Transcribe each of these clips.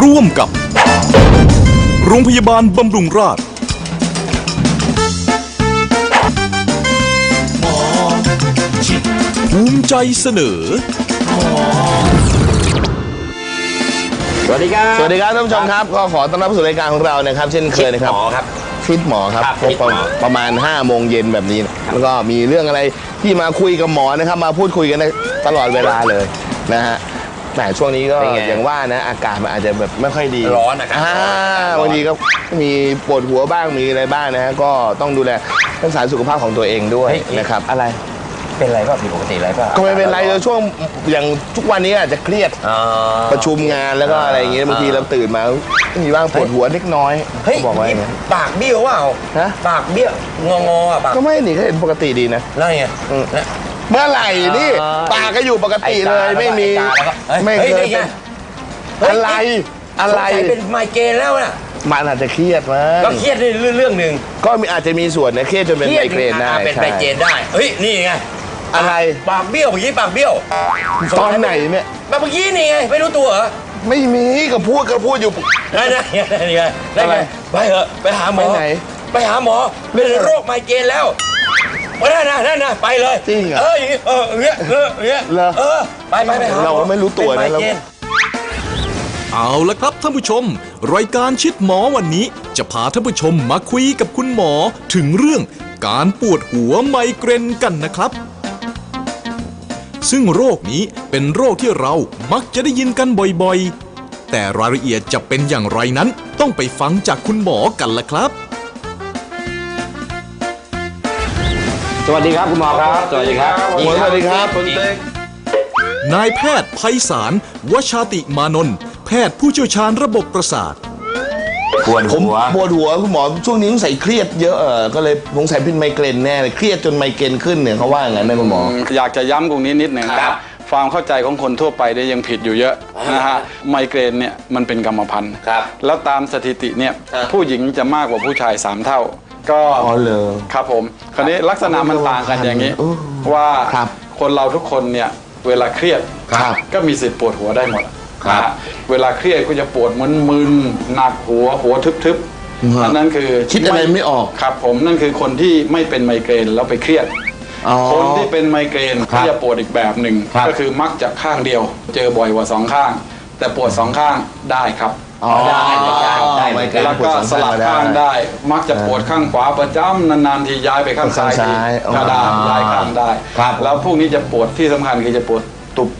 ร่วมกับ โรงพยาบาลบำรุงราษฎร์ภูมิใจเสนอ สวัสดีครับสวัสดีครับท่านผู้ชมครับก็ขอต้อนรับสู่รายการของเรานะครับ เช่นเคยนะครับ หมอครับ ฟิตหมอครับครับก็ฟิตหมอประมาณ5โมงเย็นแบบนี้นะแล้วก็มีเรื่องอะไรที่มาคุยกับหมอนะครับ มาพูดคุยกันได้ตลอดเวลาเลยนะฮะ แหมช่วงนี้ก็เป็นไงอย่างว่านะ อากาศมันอาจจะแบบไม่ค่อยดีร้อนอากาศอ่าร้อน บางทีก็มีปวดหัวบ้างมีอะไรบ้างนะฮะก็ต้องดูแลรักษาสุขภาพของตัวเองด้วยเฮ้ยนะครับ อะไร เป็นไรเปล่าผิดปกติอะไรเปล่าก็ไม่เป็นไรเลยช่วงอย่างทุกวันนี้อาจจะเครียดอ๋อ ประชุมงานแล้วก็อะไรอย่างเงี้ยบางทีเราตื่นมามีบ้างปวดหัวเล็กน้อยเฮ้ยเขาบอกว่าอย่างเงี้ย ปากเบี้ยวเปล่าฮะ ปากเบี้ยวงองออะปากก็ไม่นี่ก็เห็นปกติดีนะนั่นไงอืมนะ เมื่อไหร่นี่อ่าปากก็อยู่ปกติเลยอ้ตาไม่มีอ้ตาแล้วก็เฮ้ยไม่เฮ้ยเคยนี่ไง เป็นอะไรอะไรสงสัยเป็นไมเกรนแล้วน่ะมันอาจจะเครียดมั้งก็เครียดในเรื่องหนึ่งก็มีอาจจะมีส่วนนะเครียดจนเป็นไมเกรนได้อ่าเป็นใช่ไมเกรนได้เฮ้ยนี่ไงอะไรปากเบี้ยวเมื่อกี้ปากเบี้ยวตอนไหนเนี่ย แบบเมื่อกี้นี่ไงไม่รู้ตัวเหรอไม่มีก็พูดก็พูดอยู่นั่นไงนั่นไงนั่นอะไรไงไปเถอะไปหาหมอไปไหน ไปหาหมอเป็นโรคไมเกรนแล้ว ว่านั่นนะนั่นนะไปเลยจริงเหรอเอออย่างงี้เอออย่างเงี้ยเอออย่างเงี้ยเหรอ เออไปไปไปหาหมอเราก็ไม่รู้ตัวนะเป็ไมเรา เกรน เอาละครับท่านผู้ชม รายการชิดหมอวันนี้ จะพาท่านผู้ชมมาคุยกับคุณหมอถึงเรื่องการปวดหัวไมเกรนกันนะครับ ซึ่งโรคนี้เป็นโรคที่เรามักจะได้ยินกันบ่อยๆ แต่รายละเอียดจะเป็นอย่างไรนั้น ต้องไปฟังจากคุณหมอกันละครับ สวัสดีครับคุณหมอครับสวัสดีครับหมอสวัสดีครับคุณเต้นายแพทย์ไพศาลวชาติมานนท์แพทย์ผู้เชี่ยวชาญระบบประสาทปวดผมหัวปวดหัวคุณหมอช่วงนี้สงสัยเครียดเยอะเออก็เลยสงสัยเป็นไมเกรนแน่เลยเครียดจนไมเกรนขึ้นเนี่ยเขาว่าอย่างนั้นนะคุณหมอ อยากจะย้ำตรงนี้นิดหนึ่งครับความเข้าใจของคนทั่วไปเนี่ยยังผิดอยู่เยอะนะฮะไมเกรนเนี่ยมันเป็นกรรมพันธุ์ครับแล้วตามสถิติเนี่ยครับผู้หญิงจะมากกว่าผู้ชาย 3 เท่า ก็อ๋อเหรอ ครับผมคราวนี้ลักษณะมันต่างกันอย่างนี้ โอ้ว่าครับคนเราทุกคนเนี่ยเวลาเครียดครับก็มีสิทธิ์ปวดหัวได้หมดครับ นะฮะเวลาเครียดก็จะปวดมึนๆหนักหัวหัวทึบอืมๆอันนั้นคือคิดอะไรไม่ออก ครับผมนั่นคือคนที่ไม่เป็นไมเกรนแล้วไปเครียด อ๋อ คนที่เป็นไมเกรนครัก็บจะปวดอีกแบบหนึ่งครับ ก็คือมักจะข้างเดียว เจอบ่อยกว่าสองข้าง แต่ปวดสองข้างได้ครับ อ๋อได้เหมือนกันได้เหมือนกัน แล้วก็สลับข้างได้ มักจะปวดข้างขวาประจำนานๆทีย้ายไปข้างซ้ายข้างทีซ้ายอ๋อก็ได้ย้ายข้างได้ ครับ แล้วพวกนี้จะปวดที่สำคัญคือจะปวดตุบ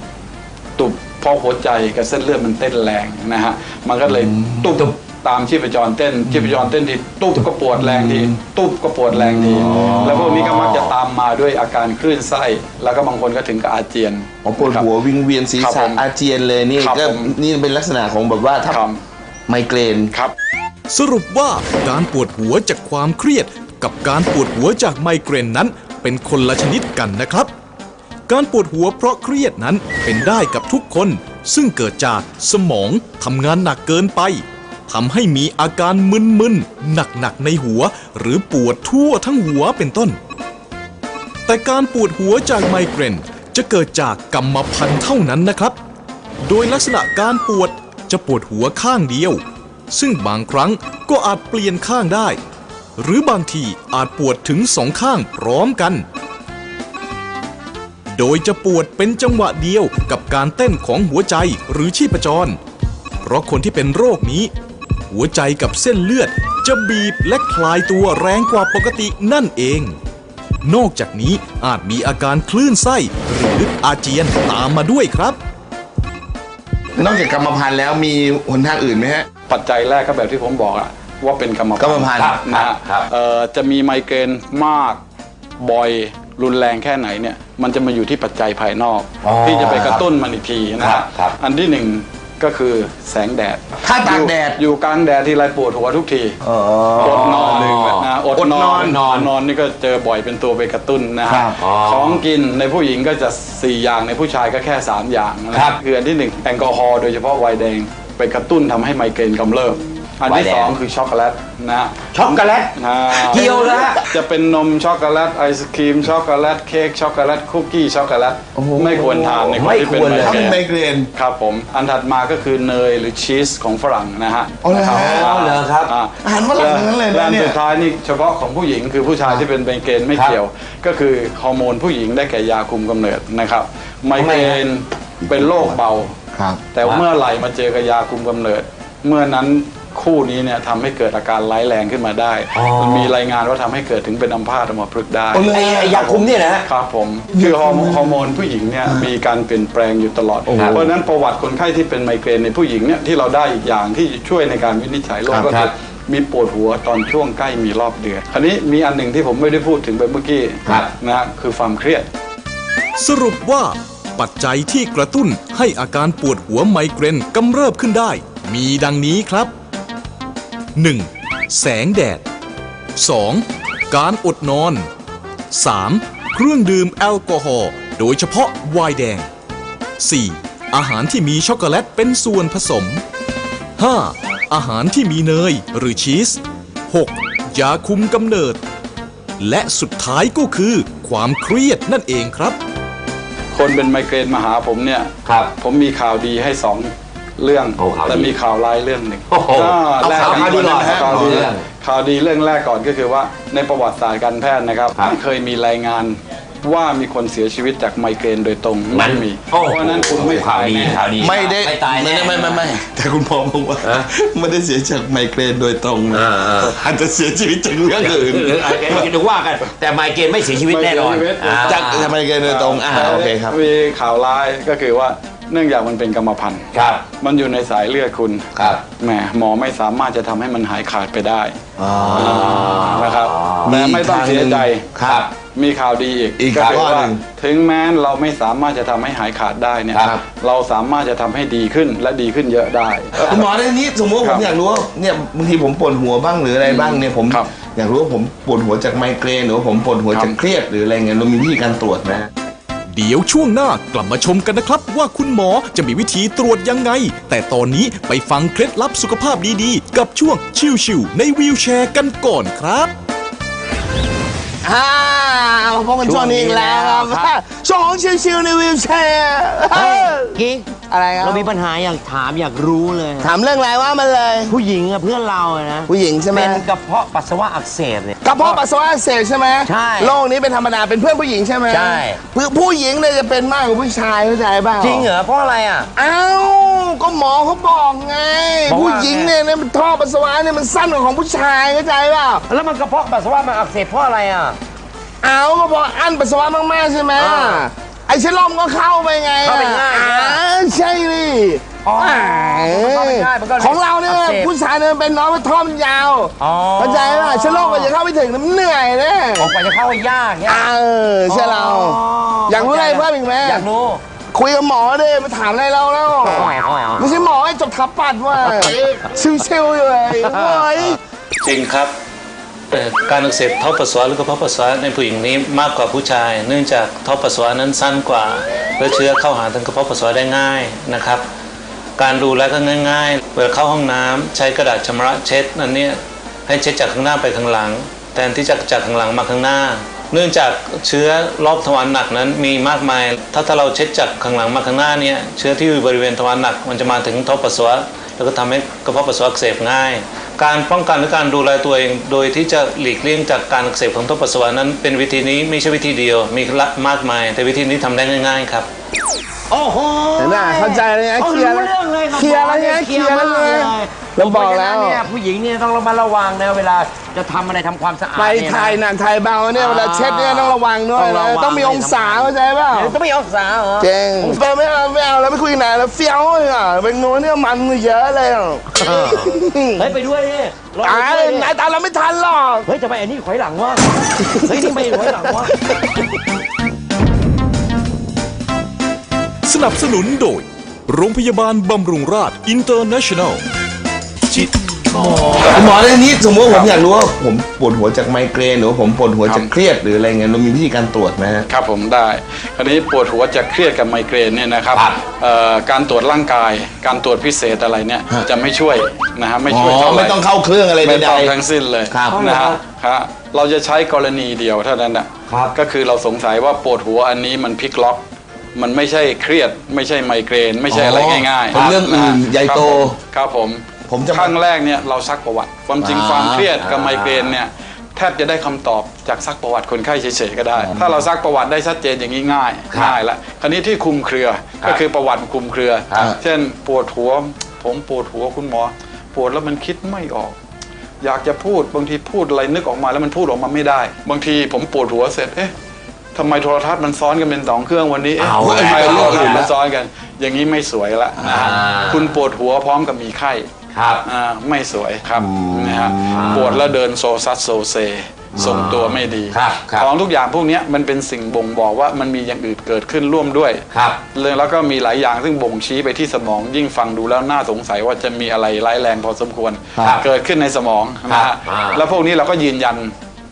ตุบเพราะหัวใจกับเส้นเลือดมันเต้นแรงนะฮะมันก็เลยตุบ ตามชีพจรเต้นชีพจรเต้นทีตุบก็ปวดแรงทีตุบก็ปวดแรงทีแล้วพวกนี้ก็มักจะตามมาด้วยอาการคลื่นไส้ แล้วก็บางคนก็ถึงกับอาเจียนอ๋อปวดหัววิงเวียนศีรครับษะผมอาเจียนเลยนี่ครับก็ผมนี่เป็นลักษณะของแบบว่าถ้าครับไมเกรนครับ สรุปว่าการปวดหัวจากความเครียด กับการปวดหัวจากไมเกรนนั้น เป็นคนละชนิดกันนะครับ การปวดหัวเพราะเครียดนั้นเป็นได้กับทุกคน ซึ่งเกิดจากสมองทำงานหนักเกินไป ทำให้มีอาการมึนๆ หนักๆ ในหัว หรือปวดทั่วทั้งหัวเป็นต้น แต่การปวดหัวจากไมเกรนจะเกิดจากกรรมพันธุ์เท่านั้นนะครับ โดยลักษณะการปวดจะปวดหัวข้างเดียว ซึ่งบางครั้งก็อาจเปลี่ยนข้างได้ หรือบางทีอาจปวดถึงสองข้างพร้อมกัน โดยจะปวดเป็นจังหวะเดียวกับการเต้นของหัวใจหรือชีพจร เพราะคนที่เป็นโรคนี้ หัวใจกับเส้นเลือดจะบีบและคลายตัวแรงกว่าปกตินั่นเอง นอกจากนี้อาจมีอาการคลื่นไส้หรืออาเจียนตามมาด้วยครับ นอกจากกรรมพันธุ์แล้วมีหนทางอื่นไหมฮะ ปัจจัยแรกก็แบบที่ผมบอกอะว่าเป็นกรรมกรรมพันธุ์ครับนะฮะครับ เอ่อจะมีไมเกรนมากบ่อยรุนแรงแค่ไหนเนี่ยมันจะมาอยู่ที่ปัจจัยภายนอก อ๋อที่จะไปกระตุ้นมันอีกทีนะครัฮะบครับ อันที่หนึ่ง ก็คือแสงแดดถ้าตากแดด อยู่อยู่กลางแดดที่ไรปวดหัวทุกทีอ๋ออดนอนหนึ่งนะอดอดนนออนนนอน นอนนี่ก็เจอบ่อยเป็นตัวไปกระตุ้นนะครัฮะบอ๋อของกินในผู้หญิงก็จะ 4 อย่างในผู้ชายก็แค่ 3 อย่างนะครับคืออันที่หนึ่งแอลกอฮอล์โดยเฉพาะไวน์แดงไปกระตุ้นทำให้ไมเกรนกำเริบ อันที่ไวน์แดสองคือช็อกโกแลตนะฮะช็อกโกแลตอ่าเกี่ยวแล้วฮะ จะเป็นนมช็อกโกแลตไอศครีมช็อกโกแลตเค้กช็อกโกแลตคุกกี้ช็อกโกแลตไม่ควรทานในคนที่เป็นไม่ควรเลย ไมถ้าเกรเป็นนไมเกรน ครับผม อันถัดมาก็คือเนยหรือชีสของฝรั่งนะฮะอ๋อเหรอฮะนะครับอ๋อเหรอครับาอาหารฝรั่งทั้งนั้นเลยนะและอัเนี่ย สุดท้ายนี่เฉพาะของผู้หญิงคือผู้ชายที่เป็นไมเกรนไม่ครับเกี่ยว ก็คือฮอร์โมนผู้หญิงได้แก่ยาคุมกำเนิดนะครับ ไมเกรนเป็นโรคเบา ครับ แต่เมื่อไหร่มาเจอกับยาคุมกำเนิด เมื่อนั้น คู่นี้เนี่ยทำให้เกิดอาการร้ายแรงขึ้นมาได้ อ๋อ มันมีรายงานว่าทำให้เกิดถึงเป็นอัมพาตอัมพฤกษ์ได้โอ้เลยไอ้ไอ้ยาคุมเนี่ยนะฮะ ครับผมคือฮอร์โมนฮอร์โมนผู้หญิงเนี่ยมีการเปลี่ยนแปลงอยู่ตลอดเพราะฉะนั้นประวัติคนไข้ที่เป็นไมเกรนในผู้หญิงเนี่ยที่เราได้อีกอย่างที่ช่วยในการวินิจฉัยโรคก็ครัคือบมีปวดหัวตอนช่วงใกล้มีรอบเดือนคราวนี้มีอันหนึ่งที่ผมไม่ได้พูดถึงไปเมื่อกี้ครับ นะฮะคือความเครียด สรุปว่า ปัจจัยที่กระตุ้นให้อาการปวดหัวไมเกรนกำเริบขึ้นได้ มีดังนี้ครับ 1. แสงแดด 2. การอดนอน 3. เครื่องดื่มแอลกอฮอล์โดยเฉพาะไวน์แดง 4. อาหารที่มีช็อกโกแลตเป็นส่วนผสม 5. อาหารที่มีเนยหรือชีส 6. ยาคุมกำเนิด และสุดท้ายก็คือความเครียดนั่นเองครับ คนเป็นไมเกรนมาหาผมเนี่ย ครับ ผมมีข่าวดีให้สอง เรื่องโอ้ข่าวดีแต่มีข่าวร้ายเรื่องหนึ่งโอ้โหก็เอาแรกข่าวดีก่อนนะฮะข่าข่าววดีดีเรื่องข่าวดีเรื่องแรกก่อนก็คือว่าในประวัติศาสตร์การแพทย์นะครับครับไม่เคยมีรายงานว่ามีคนเสียชีวิตจากไมเกรนโดยตรงไม่มีโอ้โหเพราะฉะนั้นคุณไม่ข่าวตายดีแน่ ข่าวดีไม่ได้ไม่ตายแน่ ไม่ไม่ไม่ไม่แต่คุณหมอบอกว่าฮะ ไม่ได้เสียจากไมเกรนโดยตรงนะอ่าอ่าอาจจะเสียชีวิตจากเรื่องอื่นหรืออะไรถึงว่ากัน แต่ไมเกรนไม่เสียชีวิตแน่นอนไม่เสียชีวิต อ่าจากจากไมเกรนโดยตรงอ่าโอเคครับ มีข่าวร้ายก็คือว่า เนื่องจากมันเป็นกรรมพันธุ์ครับ มันอยู่ในสายเลือดคุณครับแหมหมอไม่สามารถจะทำให้มันหายขาดไปได้อ๋อ นะครับแต่ไม่ต้องเสียใจครับมีข่าวดีอีกอีกก็คือข้อหว่านึ่งถึงแม้เราไม่สามารถจะทำให้หายขาดได้เนี่ยครับ เราสามารถจะทำให้ดีขึ้นและดีขึ้นเยอะได้ คุณหมอในนี้สมมติว่าคผรับมอยากรู้ว่าเนี่ยบางทีผมปวดหัวบ้างหรืออะไรบ้างเนี่ยผมครับอยากรู้ว่าผมปวดหัวจากไมเกรนหรือว่าผมปวดหัวครับ จากเครียดหรืออะไรเงี้ยเรามีวิธีการตรวจไหม เดี๋ยวช่วงหน้ากลับมาชมกันนะครับ ว่าคุณหมอจะมีวิธีตรวจยังไง แต่ตอนนี้ไปฟังเคล็ดลับสุขภาพดีๆ กับช่วงชิวๆในวีลแชร์กันก่อนครับอ่ามาพบกันช่วงนี้อีกแล้วครับครับช่วงของชิวๆในวิวแชร์เฮ้ยกิ๊กอะไรครับเรามีปัญหาอยากถามอยากรู้เลย ถามเรื่องอะไรว่ามันเลย ผู้หญิงอะเพื่อนเราอะนะผู้หญิงใช่ไหมเป็นกระเพาะปัสสาวะอักเสบเนี่ย กระเพาะปัสสาวะอักเสบใช่ไหมใช่โรคนี้เป็นธรรมดาเป็นเพื่อนผู้หญิงใช่ไหมใช่เพื่อผู้หญิงเนี่ยจะเป็นมากกว่าผู้ชายเข้าใจเปล่าจริงเหรอเพราะอะไรอะอ้าวก็หมอเขาบอกไง บอกว่า ผู้หญิงเนี่ยเนี่ยมันท่อปัสสาวะเนี่ยมันสั้นกว่าของผู้ชายเข้าใจเปล่า แล้วมันกระเพาะปัสสาวะมันอักเสบเพราะอะไรอะเอาก็บอกอั้นปัสสาวะมากๆใช่ไหมอ่า ไอ้เชื้อลมก็เข้าไปไงเข้าไปง่ายอ่ใช่ดิอ๋ออ่ามันเข้าไปง่ายมันก็เลยของเราเนี่ยอักเสบ ผู้ชายเนี่ยเป็นน้อยมันท่อมันยาวอ๋อเข้าใจป่ะเชื้อโรคก็จะเข้าไปถึงมันเหนื่อยเนี่ยออกไปจะเข้ายากเนี่ย เออใช่เราอยากรู้อะไรเพิ่มอีกไหมอยากรู้ คุยกับหมอดิมาถามอะไรเราแล้วไม่ใช่หมอไอ้จบทับปัดว่าชิวๆอยู่เลยโอ้ย จริงครับเอ่อ การอักเสบท่อปัสสาวะหรือกระเพาะปัสสาวะในผู้หญิงนี้มากกว่าผู้ชาย เนื่องจากท่อปัสสาวะนั้นสั้นกว่าและเชื้อเข้าหาทางกระเพาะปัสสาวะได้ง่ายนะครับ การดูแลก็ง่าย ๆ เวลาเข้าห้องน้ำใช้กระดาษชำระเช็ดอันเนี้ยให้เช็ดจากข้างหน้าไปข้างหลัง แทนที่จะจากข้างหลังมาข้างหน้า เนื่องจากเชื้อรอบทวารหนักนั้นมีมากมาย ถ้าถ้าเราเช็ดจากข้างหลังมาข้างหน้าเนี่ยเชื้อที่อยู่บริเวณทวารหนักมันจะมาถึงท่อปัสสาวะแล้วก็ทำให้กระเพาะปัสสาวะอักเสบง่าย การป้องกันหรือการดูแลตัวเอง โดยที่จะหลีกเลี่ยงจากการอักเสบของท่อปัสสาวะนั้น เป็นวิธีนี้ไม่ใช่วิธีเดียว มีละมากมาย แต่วิธีนี้ทำได้ง่าย ๆ ครับโอ้โหเห็นไหมเข้าใจเลยนะโอ้เคลียร์รู้เรื่องเลยครับเคลียร์แล้วเนี่ยเคลียร์เคลียร์แล้วมากเลย เราบอกแล้ว เพราะฉะนั้นเนี่ยผู้หญิงเนี่ยต้องระมัดระวังนะเวลาจะทำอะไรทำความสะอาดไปเนี่ยนะไทยน่ะไทยเบาเนี่ยเวลาเช็ดเนี่ยต้องระวังด้วยต้องนะระวัง ต้องมีองศาเข้าใจเปล่าเดี๋ยวต้องมีองศาเหรอเก่งเฟิร์นไม่เอาไม่เอาแล้วไม่คุยไหนแล้วเฟี้ยวเลยอะเป็นงูเนี่ยมันเยอะเลยอะเฮ้ยไปด้วยดิรอตาไปยด้วยดินายตามเราไม่ทันหรอกเฮ้ยจะไปอันนี้ถอยหลังวะเฮ้ยนี่ไม่ถอยหลังวะ สนับสนุนโดย โรงพยาบาลบำรุงราษอินเตอร์เนชั่นแนลจิต คุณหมอในนี้สมมติว่าผมอยากรู้ว่าผมปวดหัวจากไมเกรนหรือว่าผมปวดหัวจากเครียดหรืออะไรเงี้ยเรามีวิธีการตรวจไหมฮะ ครับผมได้คราวนี้ปวดหัวจากเครียดกับไมเกรนเนี่ยนะครับครับเอ่อการตรวจร่างกาย การตรวจพิเศษอะไรเนี่ยฮะ จะไม่ช่วยนะฮะไม่อ๋ช่วยเท่าอไหร่ไม่ต้องเข้าเครื่องอะไรไม่ใด ต้องทั้งสิ้นเลยครับ นะฮะครับเราจะใช้กรณีเดียวเท่านั้นนะครับ ก็คือเราสงสัยว่าปวดหัวอันนี้มันพลิกล็อก มันไม่ใช่เครียด ไม่ใช่ไมเกรน ไม่ใช่อะไรง่ายๆเป็นเรื่องอื่นะฮะใหญ่โต ครับผม ผมจะครั้งแรกเนี่ยเราซักประวัติ ความจริงอ่าความเครียดกับไมเกรนเนี่ยแทบจะได้คำตอบจากซักประวัติคนไข้เฉยๆก็ได้ ถ้าเราซักประวัติได้ชัดเจนอย่างนี้ง่ายง่ายละคราวนี้ที่คลุมเครือก็คือประวัติคลุมเครือเช่นปวดหัวผมปวดหัวคุณหมอ ปวดแล้วมันคิดไม่ออก อยากจะพูดบางทีพูดอะไรนึกออกมาแล้วมันพูดออกมาไม่ได้ บางทีผมปวดหัวเสร็จเอ๊ะทำไมโทรทัศน์มันซ้อนกันเป็นสองเครื่องวันนี้เอ๊ะเอาละใครเอาเรื่องอื่นเอาละมาซ้อนกัน อย่างนี้ไม่สวยละนะฮะอ่า คุณปวดหัวพร้อมกับมีไข้ ครับอ่าไม่สวยครับนะฮะปวดแล้วเดินโซซัสโซเซทรงตัวไม่ดีครับครับของทุกอย่างพวกเนี้ยมันเป็นสิ่งบ่งบอกว่ามันมีอย่างอื่นเกิดขึ้นร่วมด้วยครับเลยแล้วก็มีหลายอย่างซึ่งบ่งชี้ไปที่สมองยิ่งฟังดูแล้วน่าสงสัยว่าจะมีอะไรร้ายแรงพอสมควรครับเกิดขึ้นในสมองนะฮะอ่าแล้วพวกนี้เราก็ยืนยัน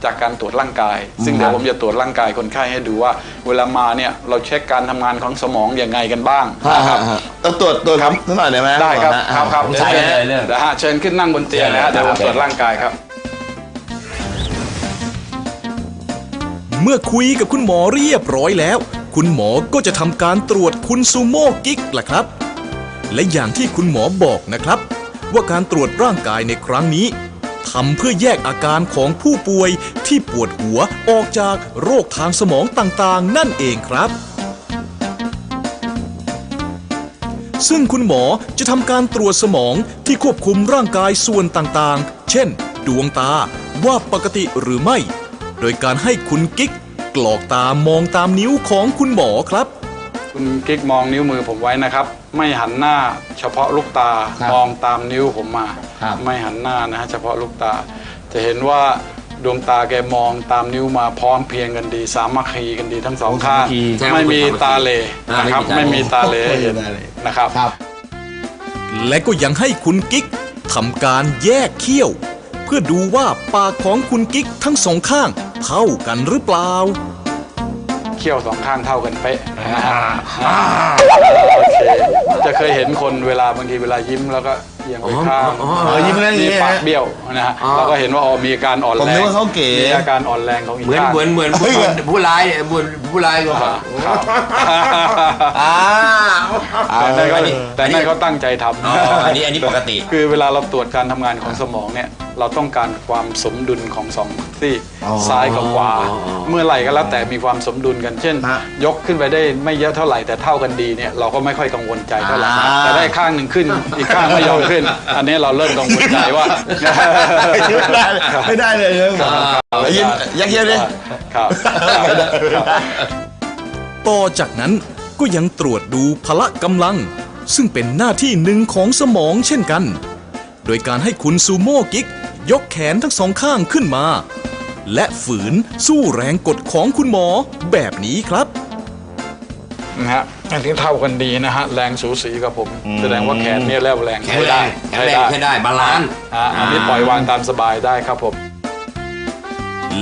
จากการตรวจร่างกาย ซึ่งเดี๋ยวผมจะตรวจร่างกายคนไข้ให้ดูว่า เวลามาเนี่ยเราเช็คการทำงานของสมองยังไงกันบ้างฮะนะครับฮะฮะต้องตรวจตรวจครับนิดหน่อยได้ไหมได้ครับหมอฮะครับครับผมใส่เลยเลยนะฮะเชิญขึ้นนั่งบนเตียงนะฮะเดี๋ยวผมตรวจร่างกายครับ เมื่อคุยกับคุณหมอเรียบร้อยแล้ว คุณหมอก็จะทำการตรวจคุณซูโม่กิ๊กล่ะครับ และอย่างที่คุณหมอบอกนะครับ ว่าการตรวจร่างกายในครั้งนี้ ทำเพื่อแยกอาการของผู้ป่วยที่ปวดหัวออกจากโรคทางสมองต่างๆ นั่นเองครับ ซึ่งคุณหมอจะทำการตรวจสมองที่ควบคุมร่างกายส่วนต่างๆ เช่น ดวงตาว่าปกติหรือไม่ โดยการให้คุณกิ๊กกรอกตามองตามนิ้วของคุณหมอครับ คุณกิ๊กมองนิ้วมือผมไว้นะครับ ไม่หันหน้าเฉพาะลูกตาครับมองตามนิ้วผมมา ครับ ไม่หันหน้านะฮะเฉพาะลูกตา จะเห็นว่าดวงตาแกมองตามนิ้วมาพร้อมเพรียงกันดี สามัคคีกันดีทั้งสองข้างใช่ไม่มีตาเหลอ่านะครับไม่ไม่มีมีตาตาเหเหลลให้เห็นนะครับ ครับ และก็ยังให้คุณกิ๊กทำการแยกเขี้ยว เพื่อดูว่าปากของคุณกิ๊กทั้งสองข้างเท่ากันหรือเปล่า เขี้ยวสองข้างเท่ากันเป๊ะนะฮะโอเคจะเคยเห็นคนเวลาบางทีเวลายิ้มแล้วก็เอียงไปข้างอ๋อเออยิ้มแล้วอย่างมีเงี้ยปากเบี้ยวนะฮะเราก็เห็นว่าอ๋อมีอาการอ่อนผมแรนึกงว่าเขาเก๋ มีอาการอ่อนแรงของอีกเหมือนข้างเหมือนเหมือนผู้ผู้ร้ายเนี่ยเหมือนผู้ร้ายก็แบบครับอ่าแต่นั่นเขาอันนี้แต่นั่นเขาตั้งใจทำ อ๋ออันนี้อันนี้ปกติ คือเวลาเราตรวจการทำงานของสมองเนี่ย เราต้องการความสมดุลของสองซี่ซ้ายกับขวาเมื่อไหร่ก็แล้วแต่มีความสมดุลกันเช่น ฮะยกขึ้นไปได้ไม่เยอะเท่าไหร่แต่เท่ากันดีเนี่ยเราก็ไม่ค่อยกังวลใจเท่าไหร่อ่า แต่ได้ข้างหนึ่งขึ้น อีกข้างไม่ยอมขึ้น อันนี้เราเริ่มกังวลใจว่า ไม่ได้เลยไม่ได้เลยเรื่องหมอยิ้มยักเยียดดิครับ ต่อจากนั้นก็ยังตรวจดูพละกำลัง ซึ่งเป็นหน้าที่หนึ่งของสมองเช่นกัน โดยการให้คุณซูโม่กิ๊ก ยกแขนทั้งสองข้างขึ้นมา และฝืนสู้แรงกดของคุณหมอแบบนี้ครับนะฮะอันนี้เท่ากันดีนะฮะแรงสูสีกับผม แสดงว่าแขนเนี่ยแลบแรงแข็งแรงแข็งแรงใช้ได้บาลานซ์อ่าอันนี้ปล่อยวางตามสบายได้ครับผม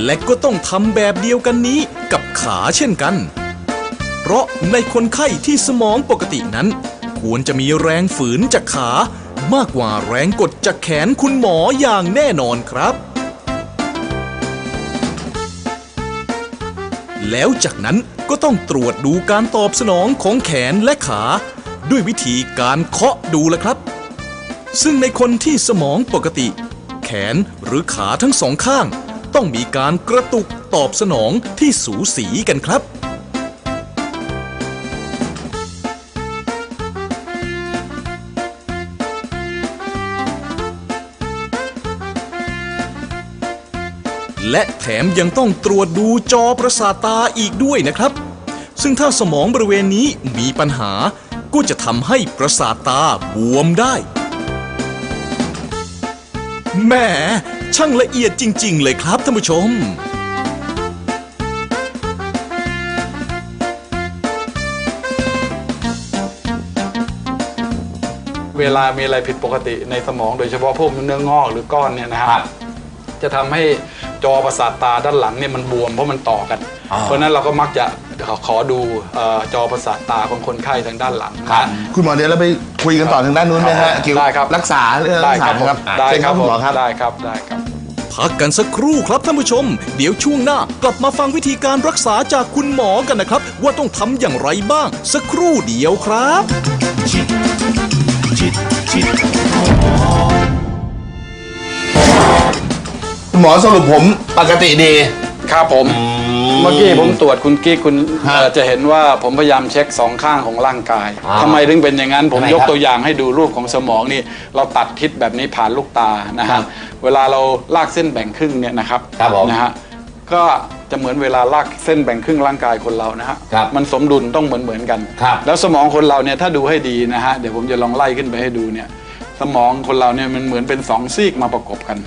และก็ต้องทำแบบเดียวกันนี้กับขาเช่นกัน เพราะในคนไข้ที่สมองปกตินั้น ควรจะมีแรงฝืนจากขา มากกว่าแรงกดจากแขนคุณหมออย่างแน่นอนครับ แล้วจากนั้นก็ต้องตรวจดูการตอบสนองของแขนและขา ด้วยวิธีการเคาะดูละครับ ซึ่งในคนที่สมองปกติ แขนหรือขาทั้งสองข้าง ต้องมีการกระตุกตอบสนองที่สูสีกันครับ และแถมยังต้องตรวจดูจอประสาทตาอีกด้วยนะครับ ซึ่งถ้าสมองบริเวณนี้มีปัญหา ก็จะทำให้ประสาทตาบวมได้แหมช่างละเอียดจริง ๆ เลยครับท่านผู้ชม เวเวลามีอะไรผิดปกติในสมองโดยเฉพาะพวกเนื้องอกหรือก้อนเนี่ยนะฮะครับ จะทำให้ จอประสาทตาด้านหลังเนี่ยมันบวมเพราะมันต่อกัน อ่า เพราะฉะนั้นเราก็มักจะขอขอดูเอ่อจอประสาทตาของคนไข้ทางด้านหลังนะฮะคุณหมอเดี๋ยวเราไปคุยกันต่อทางด้านนู้นนะฮะเกี่ยวได้ครักับบรักษาเรื่องได้รักคษารับผมนะครับได้เชิญครับคุณหมอครับ ได้ครับได้ครับ พักกันสักครู่ครับท่านผู้ชม เดี๋ยวช่วงหน้ากลับมาฟังวิธีการรักษาจากคุณหมอกันนะครับ ว่าต้องทำอย่างไรบ้าง สักครู่เดียวครับ คุณหมอสรุปผมปกติดี ครับผม เมื่อกี้ผมตรวจคุณกิ๊กคุณฮะเอ่อจะเห็นว่าผมพยายามเช็คสองข้างของร่างกายอ่าทำไมถึงเป็นอย่างนั้น ผมทำไมยกครับตัวอย่างให้ดูรูปของสมองนี่ เราตัดทิศแบบนี้ผ่านลูกตานะครัฮะบเวลาเราลากเส้นแบ่งครึ่งเนี่ยนะครับครับผมนะฮะก็จะเหมือนเวลาลากเส้นแบ่งครึ่งร่างกายคนเรานะฮะครับมันสมดุลต้องเหมือนเหมือนกัน ครับแล้วสมองคนเราเนี่ยถ้าดูให้ดีนะฮะเดี๋ยวผมจะลองไล่ขึ้นไปให้ดูเนี่ยสมองคนเราเนี่ยมันเหมือนเป็นสองซีกมาประกบกัน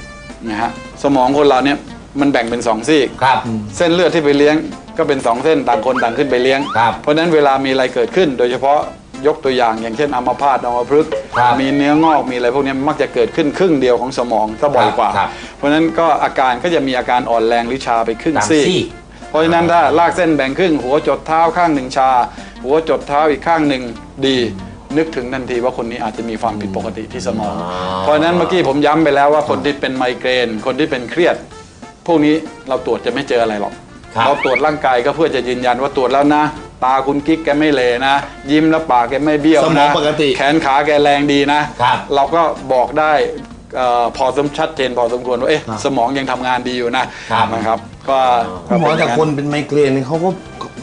นะฮะสมองคนเราเนี่ยมันแบ่งเป็นสองซีก ครับเส้นเลือดที่ไปเลี้ยงก็เป็นสองเส้นต่างคนต่างขึ้นไปเลี้ยง ครับ เพราะฉะนั้นเวลามีอะไรเกิดขึ้น โดยเฉพาะยกตัวอย่างอย่างเช่นอัมพาตอัมพฤกษ์ครับมีเนื้องอกมีอะไรพวกนี้มักจะเกิดขึ้นครึ่งเดียวของสมองซะบ่อยกว่า ครับเพราะฉะนั้นก็อาการก็จะมีอาการอ่อนแรงหรือชาไปครึ่งต่างซีกซีก เพราะฉะนั้นถ้าลากเส้นแบ่งครึ่งหัวจดเท้าข้างหนึ่งชา หัวจดเท้าอีกข้างหนึ่งดี นึกถึงทันทีว่าคนนี้อาจจะมีความผิดปกติที่สมอง เพราะฉะนั้นเมื่อกี้ผมย้ำไปแล้วว่าคนที่เป็นไมเกรน คนที่เป็นเครียด พวกนี้เราตรวจจะไม่เจออะไรหรอก ครับ เราตรวจร่างกายก็เพื่อจะยืนยันว่าตรวจแล้วนะ ตาคุณกิ๊กแกไม่เลนะ ยิ้มแล้วปากแกไม่เบี้ยวสมอนะงปกติแขนขาแกแรงดีนะ ครับเราก็บอกได้เอ่อพอสมชัดเจนพอสมควรว่าเอ๊ะสมองยังทำงานดีอยู่นะครับ นะครับก็คุณหมอก็เป็แต่ย่างคนเป็นไมเกรนเนี่ยเขาก็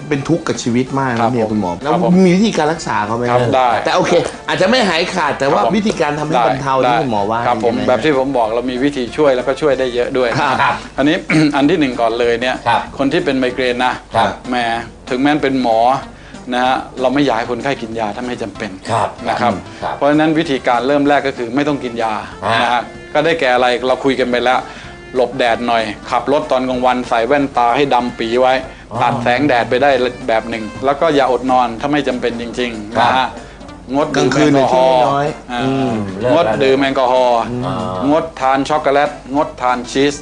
เป็นทุกข์กับชีวิตมากครันะบเนี่ยผมคุณหมอคแล้วรับผมมีวิธีการรักษาเขาไหมครับได้ แต่โอเค อาจจะไม่หายขาดแต่ว่าครับผมวิธีการทำให้บรรเทาที่คุณหมอว่าครับผมยังไงแบบที่ผมบอกเรามีวิธีช่วยแล้วก็ช่วยได้เยอะด้วย ครับอันนี้ อันที่หนึ่งก่อนเลยเนี่ยครับคนที่เป็นไมเกรนนะครับแหมถึงแม้นเป็นหมอนะฮะเราไม่อยากให้คนไข้กินยาถ้าไม่จำเป็นครับนะครับครับเพราะฉะนั้นวิธีการเริ่มแรกก็คือไม่ต้องกินยาอ่าน นะฮะก็ได้แก่อะไรเราคุยกันไปแล้ว หลบแดดหน่อย ขับรถตอนกลางวันใส่แว่นตาให้ดำปีไว้ตัดแสงแดดไปได้แบบหนึ่ง แล้วก็อย่าอดนอนถ้าไม่จำเป็นจริงๆนะฮะงดกลางดื่มคืแอนลเนี่กยอฮอล์ช่วยน้อยอ่าอืมเลิกงดแล้วดื่มแอลกอฮอล์อ่างดทานช็อกโกแลตงดทานชีส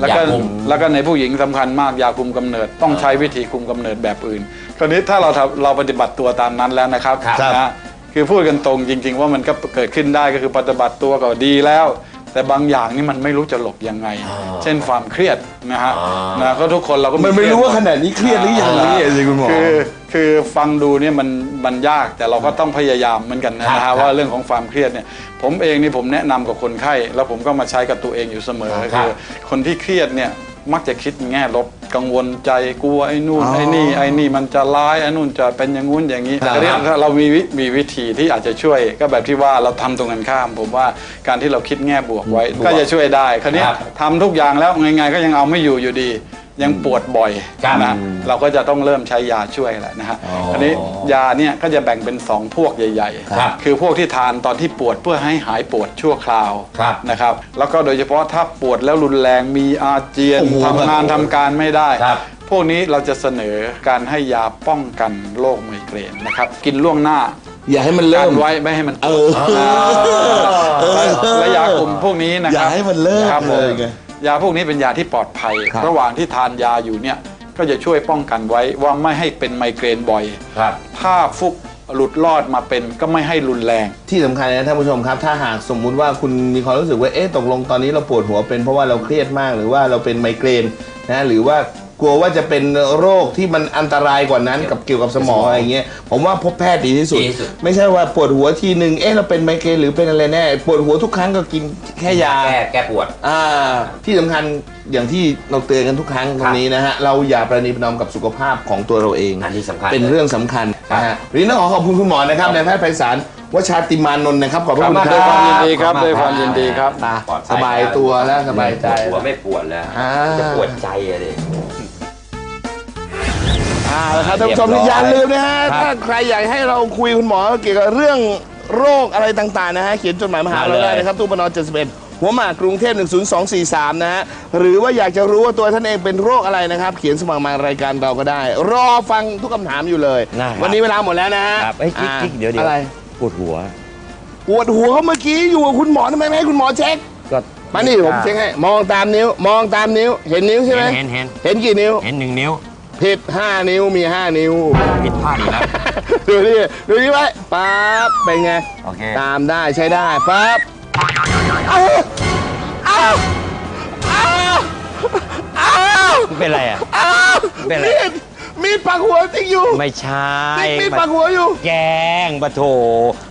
แล้วก็ยาคุมแล้วก็ในผู้หญิงสำคัญมากยาคุมกำเนิดต้องใช้วิธีคุมกำเนิดแบบอื่นคราวนี้ถ้าเราทำเราปฏิบัติตัวตามนั้นแล้วนะครับครับนะฮะคือพูดกันตรงจริง ๆ ว่ามันก็เกิดขึ้นได้ก็คือปฏิบัติตัวก็ดีแล้ว แต่บางอย่างนี่มันไม่รู้จะหลบยังไง เช่นความเครียดนะฮะนะก็ทุกคนเราก็มันไม่เคยดรู้ว่าขนาดนี้เครียดหรือยังนี่สิคุณหมอคือคือฟังดูเนี่ยมันมันยากแต่เราก็ต้องพยายามเหมือนกันนะครัฮะบว่าเรื่องของความเครียดเนี่ยผมเองนี่ผมแนะนำกับคนไข้แล้วผมก็มาใช้กับตัวเองอยู่เสมอครับคือคนที่เครียดเนี่ย มักจะคิดแง่ลบกังวลใจกลัวไอ้นู่นอ๋อไอ้นี่ไอ้นี่มันจะร้ายไอ้นู่นจะเป็นอย่างงู้นอย่างนี้ครับแต่เนี่ยเรามีวิมีวิธีที่อาจจะช่วย ก็แบบที่ว่าเราทำตรงกันข้าม ผมว่าการที่เราคิดแง่บวกไว้ ก็จะช่วยได้ คราวนี้ครับทำทุกอย่างแล้วไงๆก็ยังเอาไม่อยู่อยู่ดี ยังปวดบ่อยครับนะเราก็จะต้องเริ่มใช้ยาช่วยแหละนะฮะอ๋ออัอันนี้ยาเนี่ยก็จะแบ่งเป็น 2 พวกใหญ่ครับคือพวกที่ทานตอนที่ปวดเพื่อให้หายปวดชั่วคราวครับนะครับแล้วก็โดยเฉพาะถ้าปวดแล้วรุนแรงมีอาเจียนโอ้โหทำงานทำการไม่ได้ครับพวกนี้เราจะเสนอการให้ยาป้องกันโรคไมเกรนนะครับ กินล่วงหน้า อย่าให้มันเริ่กัมนไว้ไม่ให้มันเออและและยากลุ่มพวกนี้นะอคย่ารับให้มันเริ่มครับผมเลยไง ยาพวกนี้เป็นยาที่ปลอดภัย ครับ ระหว่างที่ทานยาอยู่เนี่ยก็จะช่วยป้องกันไว้ว่าไม่ให้เป็นไมเกรนบ่อย ครับ ถ้าฟุกหลุดรอดมาเป็นก็ไม่ให้รุนแรง ที่สำคัญนะท่านผู้ชมครับ ถ้าหากสมมุติว่าคุณมีความรู้สึกว่าเอ๊ะตกลงตอนนี้เราปวดหัวเป็นเพราะว่าเราเครียดมากหรือว่าเราเป็นไมเกรนนะหรือว่า กลัวว่าจะเป็นโรคที่มันอันตรายกว่านั้นกับเกี่ยวกับสมองอะไรเงี้ยผมว่าพบแพทย์ดีที่สุด ดีที่สุด ไม่ใช่ว่าปวดหัวทีหนึ่งเอ๊ะเราเป็นไมเกรนหรือเป็นอะไรแน่ปวดหัวทุกครั้งก็กินแค่ยา แก้แก้ปวด อ่าที่สำคัญอย่างที่เราเตือนกันทุกครั้งตรงนี้นะฮะ เราอย่าประนีประนอมกับสุขภาพของตัวเราเองอันนี้สำคัญเป็นเรื่องสำคัญนะฮะวันนี้ต้องขอขอบคุณคุณหมอนะครับนายแพทย์ไพศาลวชาติมานนท์นะครับ ขอบพระคุณคด้รัวยบความยินดีครับขอบคุณมากด้วยความยินดีครับ ตาปลอดภัยสบายตัวแล้วสบายใจ หัวไม่ปวดแล้วอ่า จะปวดใจอะดิ อ่าแล้วครับท่านผู้ชมเรียบร้อยอย่าลืมนะฮะครับถ้าใครอยากให้เราคุยคุณหมอเกี่ยวกับเรื่องโรคอะไรต่างๆนะฮะเขียนจดหมายมาหาเราได้นะครับตู้ปน71 หัวหมากกรุงเทพ10243 นะฮะหรือว่าอยากจะรู้ว่าตัวท่านเองเป็นโรคอะไรนะครับ เขียนสมัครมารายการเราก็ได้ รอฟังทุกคำถามอยู่เลยได้ครับ วันนี้เวลาหมดแล้วนะฮะครับเอ้ยกิ๊กอ่ากิ๊กเดี๋ยวเดี๋ยวอะไรปวดหัว ปวดหัวเขาเมื่อกี้อยู่กับคุณหมอทำไมไม่ให้คุณหมอเช็คก็มานี่ผมเช็คให้มองตามนิ้ว มองตามนิ้วเห็นนิ้วใช่ไหมเห็นเห็นเห็นกี่นิ้ว เห็นหนึ่งนิ้ว ผิดห้านิ้วมีห้านิ้ว ผิดพลาดอีกแล้ว ดูนี่ดูนี่ไว้ปั๊บเป็นไง โอเค ตามได้ใช้ได้ปั๊บเอาเอาเอาเอาเป็นไรอะ เอาเป็นไร มีด มีดปักหัวติ๊กอยู่ไม่ใช่ติ๊กมีดมันปักหัวอยู่ แกล้งปะโถ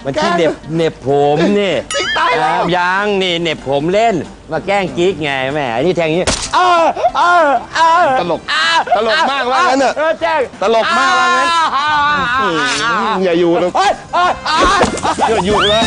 มันที่แกล้งเหน็บเหน็บผมนี่ติ๊กตายแล้ว อ่ายังนี่เหน็บผมเล่น มาแกล้งกิ๊กไงแหมอันนี้แทงอย่างนี้เออเออเออตลกตลกมากว่างั้นเถอะเออแจ้งตลกมากว่างั้น อ่าอ่าอ่าอ่าอย่าอยู่นะเฮ้ยเฮ้ยอ่าอย่าอยู่นะ